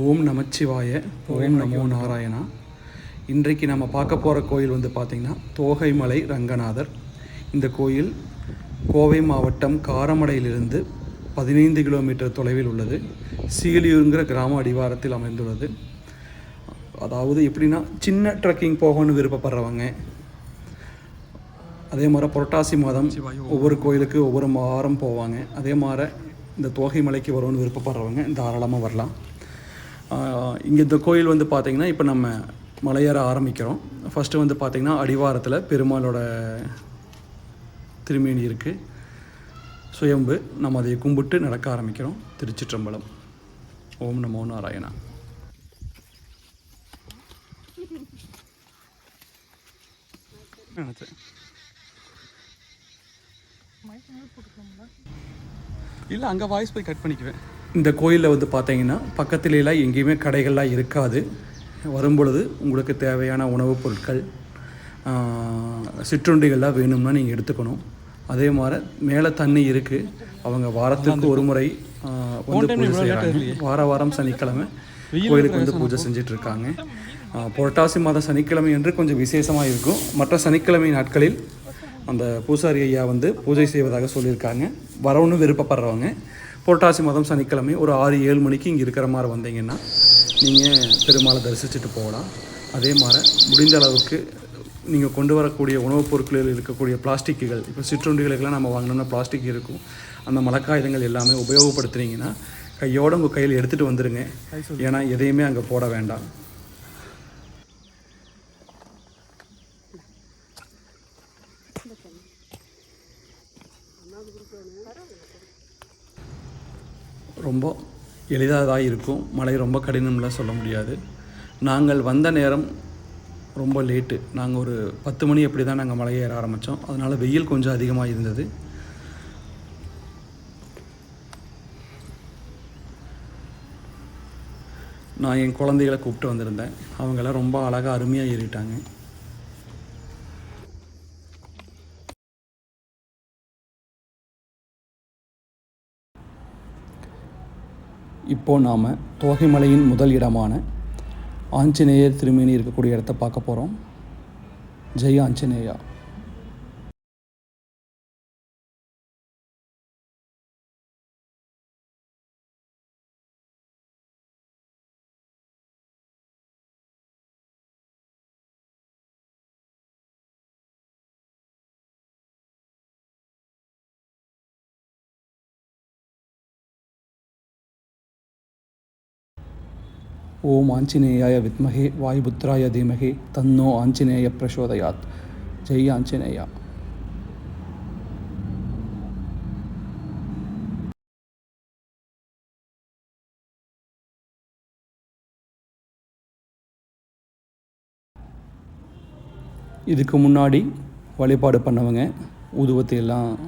ஓம் நமச்சிவாய ஓம் நமோ நாராயணா. இன்றைக்கு நம்ம பார்க்க போகிற கோயில் வந்து பார்த்திங்கன்னா தோகைமலை ரங்கநாதர். இந்த கோயில் கோவை மாவட்டம் காரமடையிலிருந்து பதினைந்து கிலோமீட்டர் தொலைவில் உள்ளது. சீலியூருங்கிற கிராம அடிவாரத்தில் அமைந்துள்ளது. அதாவது எப்படின்னா சின்ன ட்ரெக்கிங் போகணும்னு விருப்பப்படுறவங்க அதே மாதிரி புரட்டாசி மாதம் ஒவ்வொரு கோயிலுக்கு ஒவ்வொரு வாரம் போவாங்க. அதே மாதிரி இந்த தோகை மலைக்கு வரணும்னு விருப்பப்படுறவங்க தாராளமாக வரலாம். இங்கே இந்த கோயில் வந்து பார்த்திங்கன்னா இப்போ நம்ம மலையேற ஆரம்பிக்கிறோம். ஃபஸ்ட்டு வந்து பார்த்திங்கன்னா அடிவாரத்தில் பெருமாளோட திருமேனி இருக்குது சுயம்பு. நம்ம அதை கும்பிட்டு நடக்க ஆரம்பிக்கிறோம். திருச்சிற்றம்பலம். ஓம் நமோ நாராயணா. இல்லை அங்கே வாய்ஸ் போய் கட் பண்ணிக்குவேன். இந்த கோயிலில் வந்து பார்த்தீங்கன்னா பக்கத்துலலாம் எங்கேயுமே கடைகள்லாம் இருக்காது. வரும்பொழுது உங்களுக்கு தேவையான உணவுப் பொருட்கள் சிற்றுண்டிகள்லாம் வேணும்னா நீங்கள் எடுத்துக்கணும். அதே மாதிரி மேலே தண்ணி இருக்குது அவங்க வாரத்துக்கு ஒரு முறை வந்து பூஜை செய்கிறாங்க வார வாரம் சனிக்கிழமை கோயிலுக்கு வந்து பூஜை செஞ்சுட்டு இருக்காங்க புரட்டாசி மாதம் சனிக்கிழமை என்று கொஞ்சம் விசேஷமாக இருக்கும். மற்ற சனிக்கிழமை நாட்களில் அந்த பூசாரி ஐயா வந்து பூஜை செய்வதாக சொல்லியிருக்காங்க. வரணும்னு விருப்பப்படுறவங்க. புரட்டாசி மாதம் சனிக்கிழமை ஒரு ஆறு ஏழு மணிக்கு இங்கே இருக்கிற மாதிரி வந்தீங்கன்னா நீங்கள் பெருமாளை தரிசிச்சுட்டு போகலாம். அதே மாதிரி முடிந்த அளவுக்கு நீங்கள் கொண்டு வரக்கூடிய உணவுப் பொருட்களில் இருக்கக்கூடிய பிளாஸ்டிக்குகள் இப்போ சிற்றுண்டிகளுக்கெல்லாம் நம்ம வாங்கினோம்னா பிளாஸ்டிக் இருக்கும். அந்த மலக்காயுதங்கள் எல்லாமே உபயோகப்படுத்துனீங்கன்னா கையோடு உங்கள் கையில் எடுத்துகிட்டு வந்துடுங்க ஏன்னா எதையுமே அங்கே போட வேண்டாம். ரொம்ப எளிதாக தான் இருக்கும். மழை ரொம்ப கடினம்லாம் சொல்ல முடியாது. நாங்கள் வந்த நேரம் ரொம்ப லேட்டு நாங்கள் ஒரு பத்து மணி அப்படி தான் நாங்கள் மலை ஏற ஆரம்பித்தோம் அதனால் வெயில் கொஞ்சம் அதிகமாக இருந்தது. நான் என் குழந்தைகளை கூப்பிட்டு வந்திருந்தேன். அவங்களாம் ரொம்ப அழகாக அருமையாக ஏறிட்டாங்க. இப்போது நாம் தோகைமலையின் முதல் இடமான ஆஞ்சநேயர் திருமேனி இருக்கக்கூடிய இடத்த பார்க்க போகிறோம் ஜெய் ஆஞ்சநேயா. ஓம் ஆஞ்சநேயாய வித்மகே வாயுபுத்ராய தீமகே தன்னோ ஆஞ்சநேய பிரசோதயாத். ஜெய் ஆஞ்சநேயா. இதுக்கு முன்னாடி வழிபாடு பண்ணவங்க ஊதுவத்தை எல்லாம்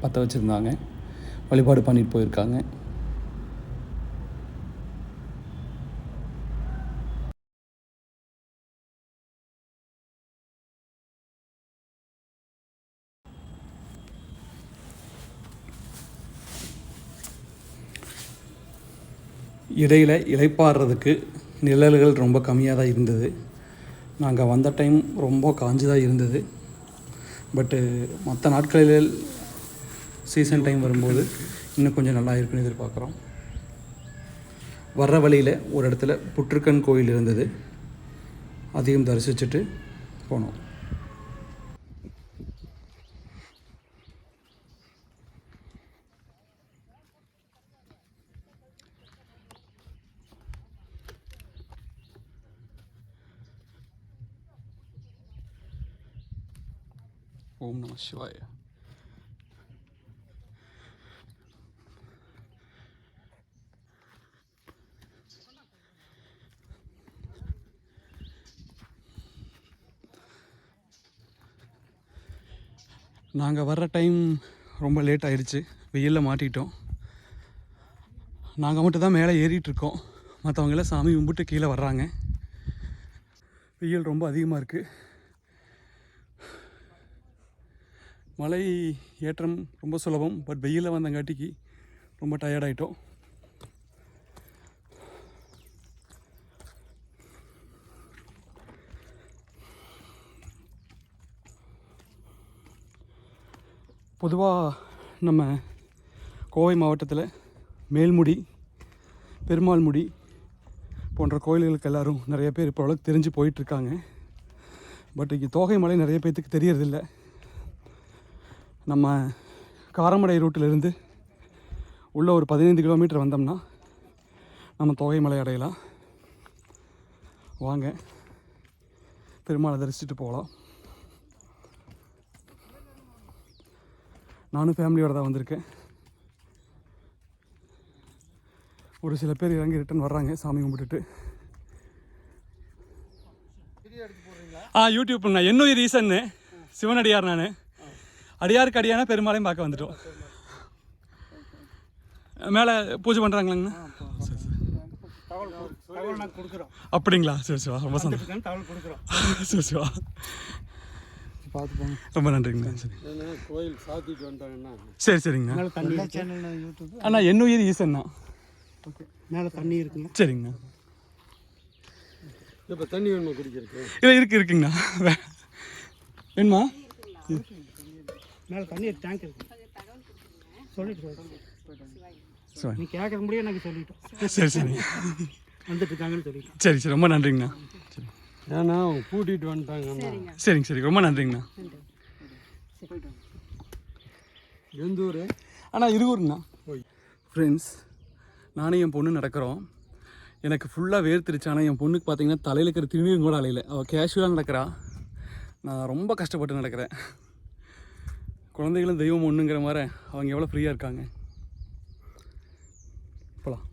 பற்ற வச்சுருந்தாங்க. வழிபாடு பண்ணிட்டு போயிருக்காங்க. இடையில் இலைப்பாடுறதுக்கு நிழல்கள் ரொம்ப கம்மியாக தான் இருந்தது. நாங்கள் வந்த டைம் ரொம்ப காஞ்சு தான் இருந்தது. பட்டு மற்ற நாட்களில் சீசன் டைம் வரும்போது இன்னும் கொஞ்சம் நல்லா இருக்குன்னு எதிர்பார்க்குறோம். வர்ற வழியில் ஒரு இடத்துல புற்றுக்கன் கோயில் இருந்தது. அதையும் தரிசிச்சுட்டு போனோம். ஓம் நம சிவாய நாங்கள் வர்ற டைம் ரொம்ப லேட் ஆயிடுச்சு வெயிலில் மாட்டிட்டோம் நாங்கள் மட்டும் தான் மேலே ஏறிட்டு இருக்கோம். மற்றவங்க எல்லாம் சாமி கும்பிட்டு கீழே வர்றாங்க. வெயில் ரொம்ப அதிகமாக இருக்குது மலை ஏற்றம் ரொம்ப சுலபம் பட் வெயிலில் வந்தங்காட்டிக்கு ரொம்ப டயர்டாயிட்டோம் பொதுவாக நம்ம கோவை மாவட்டத்தில் மேல்முடி பெருமாள் முடி போன்ற கோயில்களுக்கு எல்லோரும் நிறைய பேர் இப்போ அளவுக்கு தெரிஞ்சு போயிட்டுருக்காங்க பட் இங்கே தோகை மலை நிறைய பேர்த்துக்கு தெரியறதில்லை. நம்ம காரமடை ரூட்டிலிருந்து உள்ள ஒரு பதினைந்து கிலோமீட்டர் வந்தோம்னா நம்ம தோகை மலை அடையலாம். வாங்க. பெருமாளை தரிசிச்சுட்டு போகலாம். நானும் ஃபேமிலியோடு தான் வந்திருக்கேன். ஒரு சில பேர் இறங்கி ரிட்டன் வர்றாங்க. சாமி கும்பிட்டுட்டு. ஆ யூடியூப் நான் என்னுயிர் ரீசன்னு சிவனடியார் நான். அடியாருக்கு அடியான பெருமாளையும் பார்க்க வந்துட்டோம். மேலே பூஜை பண்ணுறாங்களாங்கண்ணா அப்படிங்களா? சரி சிவா ரொம்ப சந்தோஷம். சரி சிவா ரொம்ப நன்றிங்கண்ணா சரி. கோயில் சாத்திட்டு சரி சரிங்கண்ணா. அண்ணா என்னுயிர் ஈசன்னா. ஓகே மேலே தண்ணி இருக்குங்க. சரிங்கண்ணா. இப்போ தண்ணி வேணுமா குடிக்கிறதுக்கு? இல்லை இருக்கு இருக்குங்கண்ணா. வேணுமா? மேலே தண்ணி டேங்க் இருக்கு சொல்லிட்டு சரி நீ கேட்குற முடியும் எனக்கு சொல்லிட்டோம் சரி சரி. வந்துட்டு இருக்காங்கன்னு சொல்லிட்டோம் சரி சரி. ரொம்ப நன்றிங்கண்ணா. சரி ஏன்னா அவங்க கூட்டிகிட்டு வந்துட்டாங்கண்ணா சரிங்க. சரி. ரொம்ப நன்றிங்கண்ணா. எந்த ஊர்? அண்ணா இருவருங்கண்ணா ஃப்ரெண்ட்ஸ் நானும் என் பொண்ணு நடக்கிறோம். எனக்கு ஃபுல்லாக வேர்த்திருச்சு. ஆனால் என் பொண்ணுக்கு பார்த்தீங்கன்னா தலையில் இருக்கிற திருநீரும் கூட அலையில. அவள் கேஷுவலாக நடக்கிறா. நான் ரொம்ப கஷ்டப்பட்டு நடக்கிறேன். குழந்தைகளும் தெய்வம் ஒன்றுங்கிற மாதிரி அவங்க எவ்வளோ ஃப்ரீயாக இருக்காங்க? போகலாம்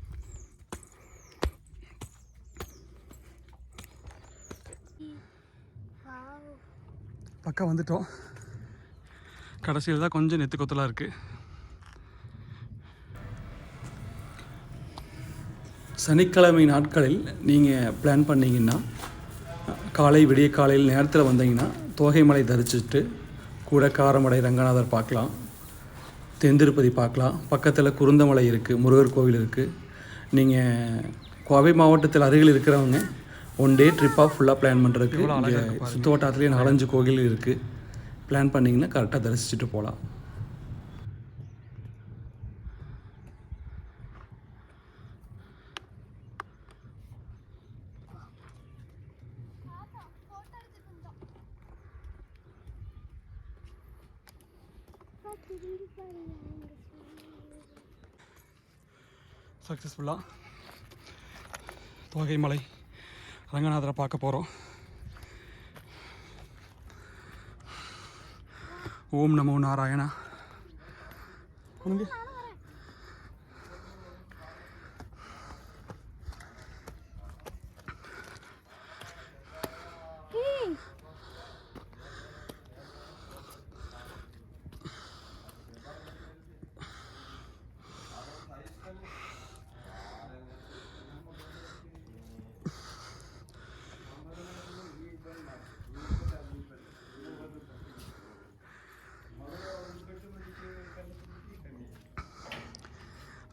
பக்கம் வந்துட்டோம். கடைசியில் தான் கொஞ்சம் நெத்து கொத்தலாக இருக்குது சனிக்கிழமை நாட்களில் நீங்கள் பிளான் பண்ணிங்கன்னா காலை விடிய காலையில் நேரத்தில் வந்தீங்கன்னா தோகைமலை தரிச்சிட்டு கூட காரமடை ரங்கநாதர் பார்க்கலாம். தென்திருப்பதி பார்க்கலாம். பக்கத்தில் குருந்தமலை இருக்குது முருகர் கோவில் இருக்குது நீங்கள் கோவை மாவட்டத்தில் அருகில் இருக்கிறவங்க ஒன் டே ட்ரிப்பாக ஃபுல்லாக பிளான் பண்ணுறதுக்கு சுற்று வட்டாரத்துலேயே நாலஞ்சு கோவில் இருக்குது பிளான் பண்ணிங்கன்னா கரெக்டாக தரிசிச்சுட்டு போகலாம் சக்ஸஸ்ஃபுல்லாக தோகைமலை. ரங்கநாதரை பார்க்க போகிறோம் ஓம் நமோ நாராயணா.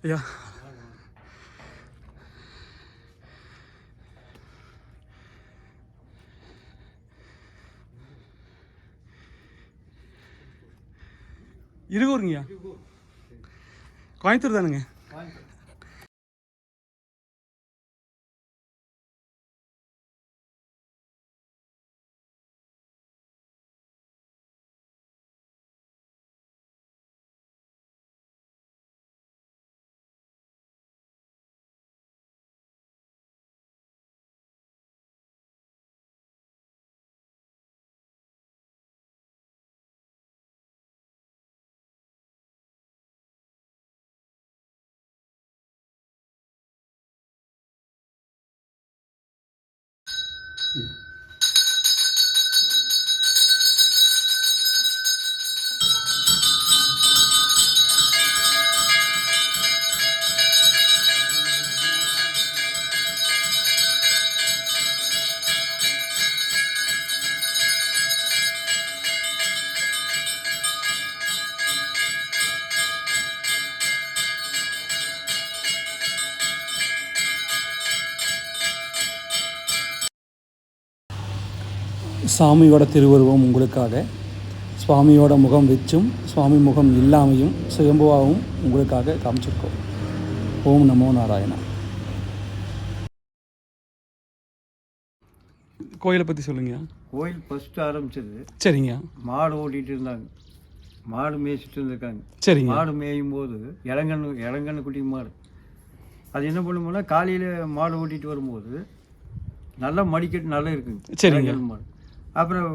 ஐயா இருகூருங்கய்யா. கோயம்புத்தூர் தானுங்க. Yeah. சாமியோட திருவுருவம் உங்களுக்காக. சுவாமியோட முகம் வச்சும் சுவாமி முகம் இல்லாமையும் சுயம்புவாகவும் உங்களுக்காக காமிச்சிருக்கோம். ஓம் நமோ நாராயணா. கோயிலை பற்றி சொல்லுங்க. கோயில் ஃபஸ்ட்டு ஆரம்பிச்சது. சரிங்க. மாடு ஓட்டிகிட்டு இருந்தாங்க. மாடு மேய்ச்சிட்டு இருந்திருக்காங்க. சரிங்க. மாடு மேயும் போது இளங்கண்ணு இளங்கண்ணு குட்டி மாடு. அது என்ன பண்ணுமோன்னா காலையில் மாடு ஓட்டிகிட்டு வரும்போது நல்லா மடிக்கட்டு நல்லா இருக்குங்க. சரிங்க. இளங்கன்னு மாடு. அப்புறம்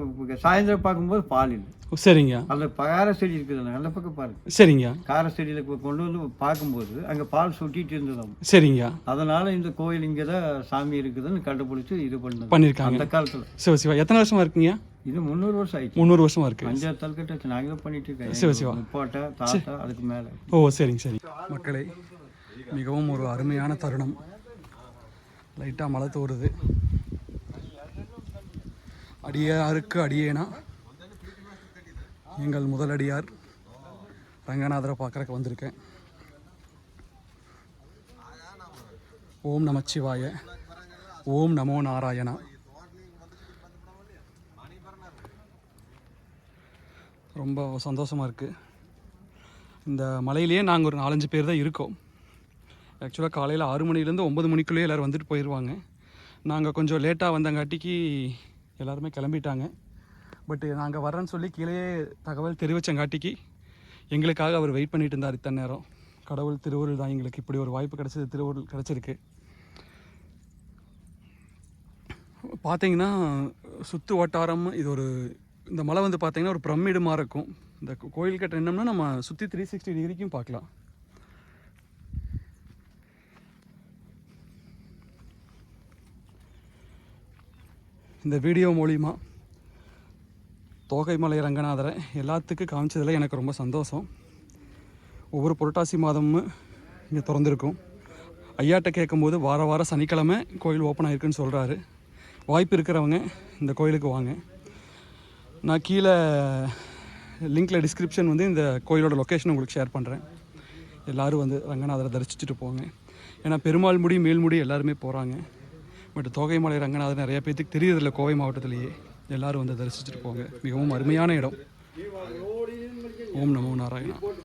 சாயந்தரம் பார்க்கும்போது பால் இல்லை. சரிங்க. அந்த கார செடி இருக்குது அந்த பக்கம் பாருங்க. சரிங்க. கார செடியில் கொண்டு வந்து பார்க்கும்போது அங்கே பால் சொட்டிட்டு இருந்ததாம். சரிங்க. அதனால இந்த கோயில் இங்கே தான் சாமி இருக்குதுன்னு கண்டுபிடிச்சி இது பண்ணது. பண்ணியிருக்காங்க. அந்த காலத்தில். சிவ சிவா எத்தனை வருஷமா இருக்குங்க? இது முந்நூறு வருஷம் ஆயிடுச்சு. முந்நூறு வருஷமா இருக்கு. அஞ்சாறு தல்கட்டு வச்சு நாங்கள் தான் பண்ணிட்டு இருக்கோம். சிவ சிவா. முப்பாட்டை தாத்தா அதுக்கு மேலே. ஓ சரிங்க சரி. மக்களே மிகவும் ஒரு அருமையான தருணம். லைட்டாக மழை தோறுது அடியாருக்கு அடியேனா? எங்கள் முதலடியார் ரங்கநாதரை பார்க்குறக்கு வந்திருக்கேன். ஓம் நமச்சிவாய ஓம் நமோ நாராயணா. ரொம்ப சந்தோஷமாக இருக்குது இந்த மலையிலேயே நாங்கள் ஒரு நாலஞ்சு பேர் தான் இருக்கோம். ஆக்சுவலாக காலையில் ஆறு மணிலேருந்து ஒம்பது மணிக்குள்ளேயே எல்லோரும் வந்துட்டு போயிடுவாங்க நாங்கள் கொஞ்சம் லேட்டாக வந்தங்காட்டிக்கு எல்லாருமே கிளம்பிட்டாங்க. பட் நாங்கள் வரேன்னு சொல்லி கீழே தகவல் தெரிவித்தங்காட்டிக்கு எங்களுக்காக அவர் வெயிட் பண்ணிட்டு இருந்தார் இத்தனை நேரம். கடவுள் திருவருள் தான் எங்களுக்கு இப்படி ஒரு வாய்ப்பு கிடச்சது திருவருள் கிடச்சிருக்கு. பார்த்தீங்கன்னா சுற்று வட்டாரம் இது ஒரு இந்த மலை வந்து பார்த்தீங்கன்னா ஒரு பிரமிடமாக இருக்கும். இந்த கோயில் கட்ட என்னம்னா நம்ம சுற்றி த்ரீ சிக்ஸ்டி டிகிரிக்கும் பார்க்கலாம். இந்த வீடியோ மூலிமா தோகைமலை ரங்கநாதரை எல்லாத்துக்கும் காமிச்சதில் எனக்கு ரொம்ப சந்தோஷம். ஒவ்வொரு புரட்டாசி மாதமும் இங்கே திறந்துருக்கும். ஐயாட்ட கேட்கும்போது வார வாரம் சனிக்கிழமை கோயில் ஓப்பன் ஆகிருக்குன்னு சொல்கிறாரு வாய்ப்பு இருக்கிறவங்க இந்த கோயிலுக்கு வாங்க. நான் கீழே லிங்கில் டிஸ்கிரிப்ஷன் வந்து இந்த கோயிலோட லொக்கேஷன் உங்களுக்கு ஷேர் பண்ணுறேன் எல்லோரும் வந்து ரங்கநாதரை தரிசிச்சுட்டு போங்க. ஏன்னா பெருமாள் முடி மேல்முடி எல்லாருமே போகிறாங்க பட் தோகைமலை ரங்கநாதர் நிறைய பேர்த்துக்கு தெரியறதில்ல கோவை மாவட்டத்திலேயே. எல்லாரும் வந்து தரிசிச்சுட்டு போங்க. மிகவும் அருமையான இடம். ஓம் நமோ நாராயணா.